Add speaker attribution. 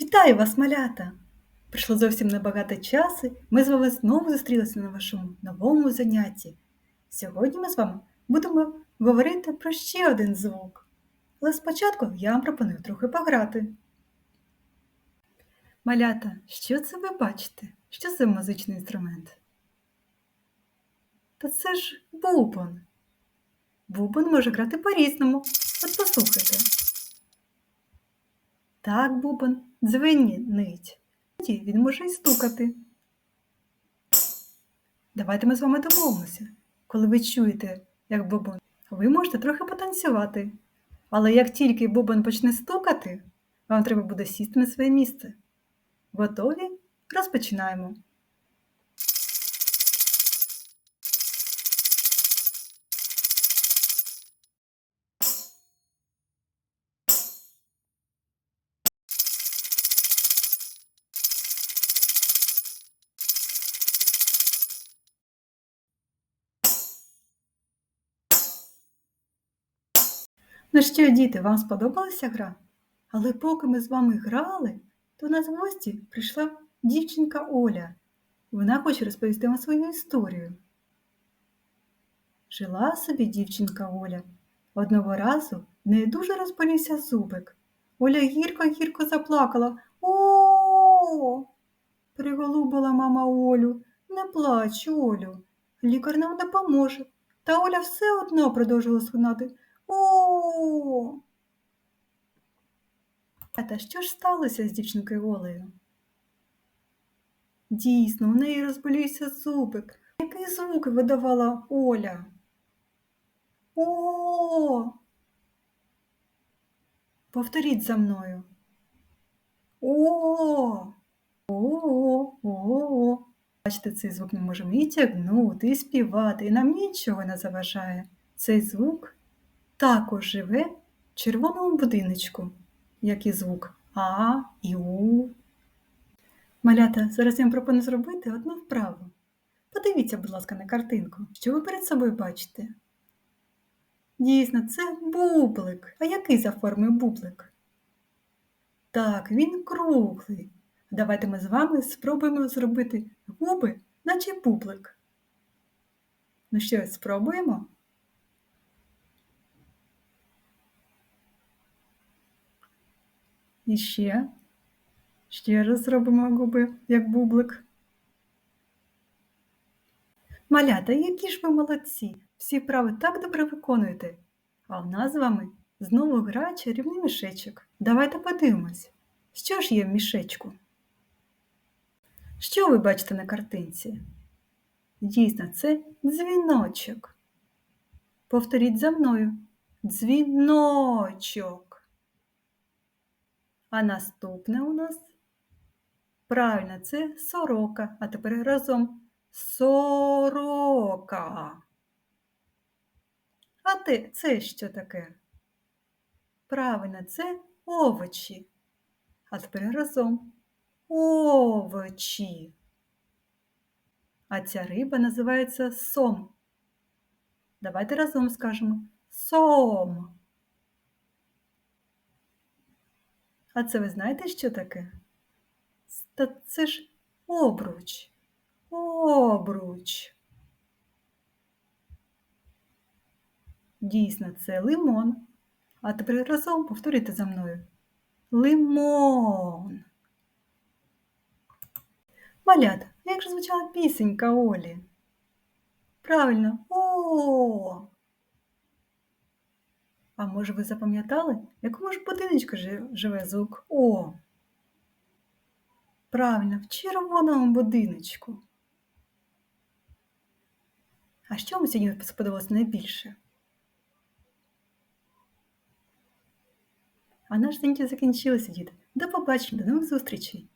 Speaker 1: Вітаю вас, малята! Прийшло зовсім небагато часу. Ми з вами знову зустрілися на вашому новому занятті. Сьогодні ми з вами будемо говорити про ще один звук. Але спочатку я вам пропоную трохи пограти. Малята, що це ви бачите? Що це музичний інструмент? Та це ж бубон. Бубон може грати по-різному. От послухайте. Так, бубон дзвенить. Тоді Він може й стукати. Давайте ми з вами домовимося. Коли ви чуєте, як бубон, ви можете трохи потанцювати. Але як тільки бубон почне стукати, вам треба буде сісти на своє місце. Готові? Розпочинаємо. Ну що, діти, вам сподобалася гра? Але поки ми з вами грали, то нас в гості прийшла дівчинка Оля. Вона хоче розповісти вам свою історію. Жила собі дівчинка Оля. Одного разу в неї дуже розболівся зубик. Оля гірко-гірко заплакала. О! Приголубила мама Олю. Не плач, Олю. Лікар нам допоможе. Та Оля все одно продовжила О! Та що ж сталося з дівчинкою Олею? Дійсно, у неї розболівся зубик. Який звук видавала Оля? О! Повторіть за мною. О! О! О! Бачите, цей звук ми можемо і тягнути, і співати, і нам нічого не заважає. Цей звук також живе в червоному будиночку, як і звук А і У. Малята, зараз я вам пропоную зробити одну вправу. Подивіться, будь ласка, на картинку. Що ви перед собою бачите? Дійсно, це бублик. А який за формою бублик? Так, він круглий. Давайте ми з вами спробуємо зробити губи, наче бублик. Ну що, спробуємо? І ще. Ще раз зробимо губи, як бублик. Малята, які ж ви молодці! Всі вправи так добре виконуєте. А в нас з вами знову гра чарівний мішечок. Давайте подивимось, що ж є в мішечку. Що ви бачите на картинці? Дійсно, це дзвіночок. Повторіть за мною. Дзвіночок. А наступне у нас правильно, це сорока. А тепер разом сорока. А ти це що таке? Правильно, це овочі. А тепер разом овочі. А ця риба називається сом. Давайте разом скажемо сом. А це ви знаєте, що таке? Та це ж обруч. Обруч. Дійсно, це лимон. А тепер разом повторюйте за мною. Лимон. Малята, як же звучала пісенька Олі? Правильно, о. А може ви запам'ятали, в якому ж будиночку живе звук О? Правильно, в червоному будиночку. А що вам сьогодні сподобалось найбільше? А наш заняття закінчилося, діти. До побачення, до нових зустрічей!